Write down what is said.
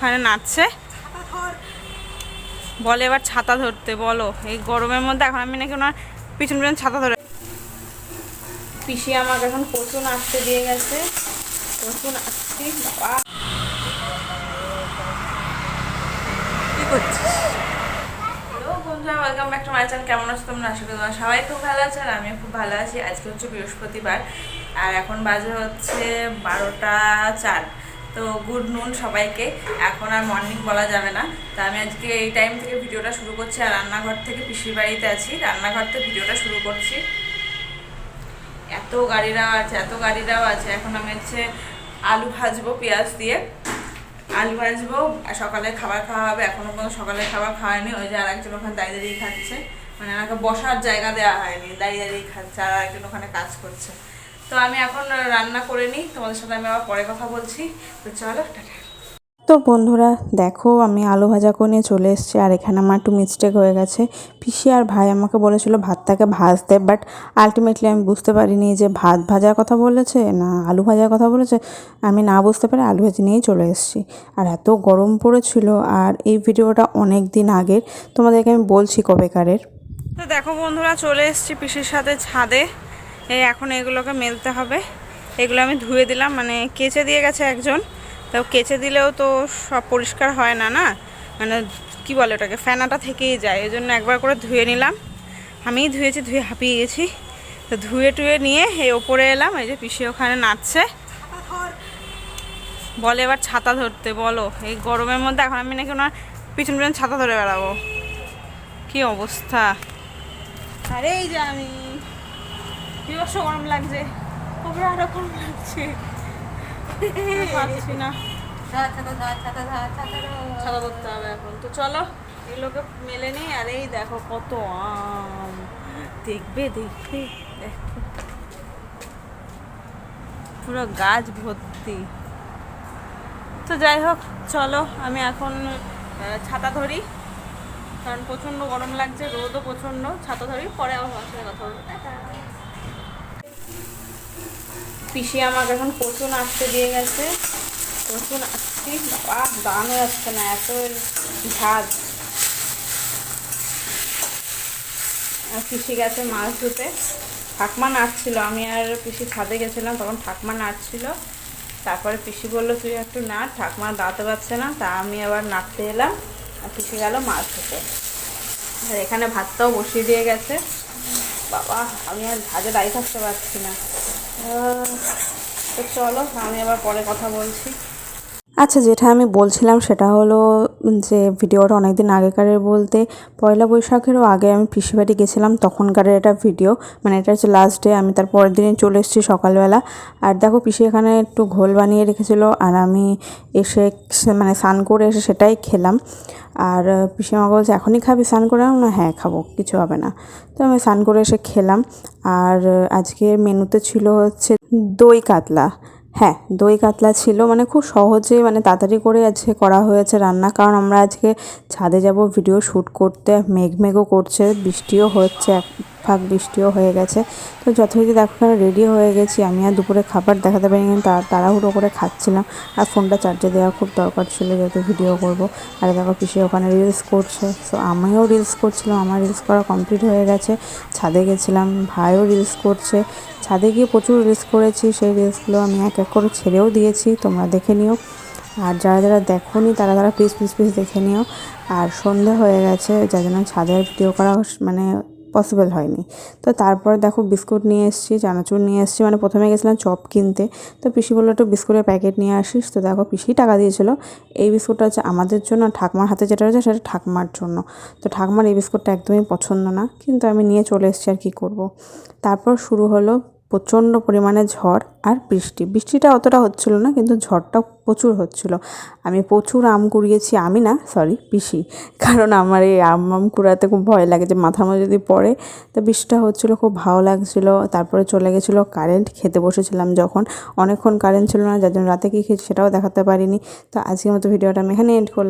ওখানে নাচছে। বলে এবার ছাতা ধরতে, বলো। এই গরমের মধ্যে এখন আমি নাকি ওনার পিছন পিছন ছাতা ধরে পিসি আমাকে এখন কচু নাচতে দিয়ে গেছে। কচু নাচছি, বাবা। কি করছিস? বন্ধুরা welcome back to my channel কেমন আছো তোমরা? আশা করি সবাই খুব ভালো আছে আর আমিও খুব ভালো আছি। আজকে হচ্ছে বৃহস্পতিবার, আর এখন বাজে হচ্ছে বারোটা চার। তো গুড নুন সবাইকে। এখন আর মর্নিং বলা যাবে না। তা আমি আজকে এই টাইম থেকে ভিডিওটা শুরু করছি আর রান্নাঘর থেকে পিসির বাড়িতে আছি। রান্নাঘর থেকে ভিডিওটা শুরু করছি। এত গাড়িরাও আছে এত গাড়িরাও আছে এখন আমি হচ্ছে আলু ভাজবো পেঁয়াজ দিয়ে। আলু ভাজবো সকালে খাবার খাওয়া হবে। এখনও পর্যন্ত সকালে খাবার খাওয়ায়নি। ওই যে আর একজন ওখানে দাঁড়িয়ে দাঁড়িয়ে খাচ্ছে। মানে আমাকে বসার জায়গা দেওয়া হয়নি। দাঁড়িয়ে দাঁড়িয়ে খাচ্ছে। আর একজন ওখানে কাজ করছে। তো আমি এখন রান্না করে নিই তোমাদের সাথে আমি আবার পরে কথা বলছি। তো চলো টাটা। তো বন্ধুরা দেখো আমি আলু ভাজা করে চলে এসেছি আর এখানে আমার একটু মিস্টেক হয়ে গেছে। পিসি আর ভাই আমাকে বলেছিল ভাতটাকে ভাজতে বাট আলটিমেটলি আমি বুঝতে পারিনি যে ভাত ভাজার কথা বলেছে না আলু ভাজার কথা বলেছে। আমি না বুঝতে পারে আলু ভেজে নিয়েই চলে এসেছি। আর এত গরম পড়েছিল আর এই ভিডিওটা অনেক দিন আগের। তোমাদেরকে আমি বলছি কবেকারের। তো দেখো বন্ধুরা চলে এসেছি পিসির সাথে ছাদে। এই এখন এগুলোকে মেলতে হবে। এগুলো আমি ধুয়ে দিলাম মানে কেচে দিয়ে গেছে একজন। তো কেচে দিলেও তো সব পরিষ্কার হয় না না? মানে কি বলে ওটাকে ফ্যানাটা থেকেই যায়। এই জন্য একবার করে ধুয়ে নিলাম। আমিই ধুয়েছি, ধুয়ে হাঁপিয়ে গেছি। তো ধুয়ে টুয়ে নিয়ে এই ওপরে এলাম, এই যে পিসি ওখানে নাচছে। বলে এবার ছাতা ধরতে, বলো। এই গরমের মধ্যে এখন আমি নাকি ওনার পিছন পিছন ছাতা ধরে বেড়াবো। কি অবস্থা? আরে এই যে আমি। বিবস্ব গরম লাগছে। তারপরে আরও গরম লাগছে। পারছি না। ছাতা ধরতে হবে এখন। তো চলো এগুলোকে মেলে নেই আর এই দেখো কত আম। দেখবে দেখবে দেখো। পুরো গাছ ভর্তি। তো যাই হোক চলো আমি এখন ছাতা ধরি। কারণ প্রচণ্ড গরম লাগছে রোদও প্রচণ্ড ছাতা ধরি পরে আবার কথা বলব। পিসি আমাকে এখন কচু নাচতে দিয়ে গেছে। কচু নাচছি। বাবা দাঁড়ানো যাচ্ছে না, এত ঝাঁজ। আর পিসি গেছে মাছ ধুতে। ঠাকমা নাচছিল, আমি আর পিসি ছাদে গেছিলাম, তখন ঠাকমা নাচছিল। তারপরে পিসি বলল, তুই একটু নাচ। ঠাকমা দাঁড়াতে পারছে না, তা আমি আবার নাচতে এলাম, আর পিসি গেল মাছ ধুতে। আর এখানে ভাতটাও বসিয়ে দিয়ে গেছে। বাবা, আমি আর ভাজে দাঁড়িয়ে থাকতে পারছি না। তো চলো, আমি আবার পরে কথা বলছি। আচ্ছা যেটা আমি বলছিলাম সেটা হলো যে ভিডিওটা অনেক দিন আগেকারের বলতে পয়লা বৈশাখেরও আগে আমি পিসি বাড়ি গেছিলাম তখনকারের এটা ভিডিও মানে এটা হচ্ছে লাস্ট ডে আমি তার পরের দিনে চলে এসেছি সকালবেলা। আর দেখো, পিসি এখানে একটু ঘোল বানিয়ে রেখেছিল, আর আমি এসে মানে স্নান করে এসে সেটাই খেলাম। আর পিসিমা বলছে, এখনই খাবি স্নান করে না হ্যাঁ খাব, কিছু হবে না। তো আমি স্নান করে এসে খেলাম। আর আজকের মেনুতে ছিল হচ্ছে দই কাতলা। হ্যাঁ দই কাতলা ছিল মানে খুব সহজে মানে তাড়াতাড়ি করে আজকে করা হয়েছে রান্না। কারণ আমরা আজকে ছাদে যাব, ভিডিও শ্যুট করতে মেঘ মেঘও করছে, বৃষ্টিও হচ্ছে ফাঁক বৃষ্টিও হয়ে গেছে। তো যথারীতি দেখো রেডি হয়ে গেছি। আমি আর দুপুরে খাবার দেখাতে পারিনি তাড়া তাড়াহুড়ো করে খাচ্ছিলাম। আর ফোনটা চার্জে দেওয়া খুব দরকার ছিল যেহেতু ভিডিও করব। আর দেখো পিসি ওখানে রিলস করছে। সো আমিও রিলস করছিলাম। আমার রিলস করা কমপ্লিট হয়ে গেছে। ছাদে গেছিলাম, ভাইও রিলস করছে। ছাদে গিয়ে প্রচুর রিলস করেছি। সেই রিলসগুলো আমি এক এক করে ছেড়েও দিয়েছি। তোমরা দেখে নিও। আর যারা যারা দেখোনি, তারা তারা প্লিজ প্লিজ প্লিজ দেখে নিও। আর সন্ধে হয়ে গেছে। যার জন্য ছাদের ভিডিও করা মানে পসিবল হয়নি। তো তারপর দেখো বিস্কুট নিয়ে এসেছি, চানাচুর নিয়ে এসেছি মানে প্রথমে গেছিলাম চপ কিনতে। তো পিসি বলল একটু বিস্কুটের প্যাকেট নিয়ে আসিস। তো দেখো পিসি টাকা দিয়েছিল। এই বিস্কুটটা হচ্ছে আমাদের জন্য, ঠাকমার হাতে যেটা রয়েছে সেটা ঠাকমার জন্য। তো ঠাকমার এই বিস্কুটটা একদমই পছন্দ না। কিন্তু আমি নিয়ে চলে এসেছি আর কী করব। তারপর শুরু হলো প্রচণ্ড পরিমাণে ঝড় আর বৃষ্টি। বৃষ্টিটা অতটা হচ্ছিল না, কিন্তু ঝড়টা প্রচুর হচ্ছিল। আমি প্রচুর আম কুড়িয়েছি, আমি না সরি পিসি। কারণ আমার এই আম আম কুড়াতে খুব ভয় লাগে যে মাথার মধ্যে যদি পড়ে, তো বৃষ্টিটা হচ্ছিল, খুব ভালো লাগছিল। তারপরে চলে গেছিল কারেন্ট খেতে বসেছিলাম যখন। অনেকক্ষণ কারেন্ট ছিল না, যার জন্য রাতে কী খেয়েছি সেটাও দেখাতে পারিনি। তো আজকের মতো ভিডিওটা আমি এখানে এন্ড করলাম।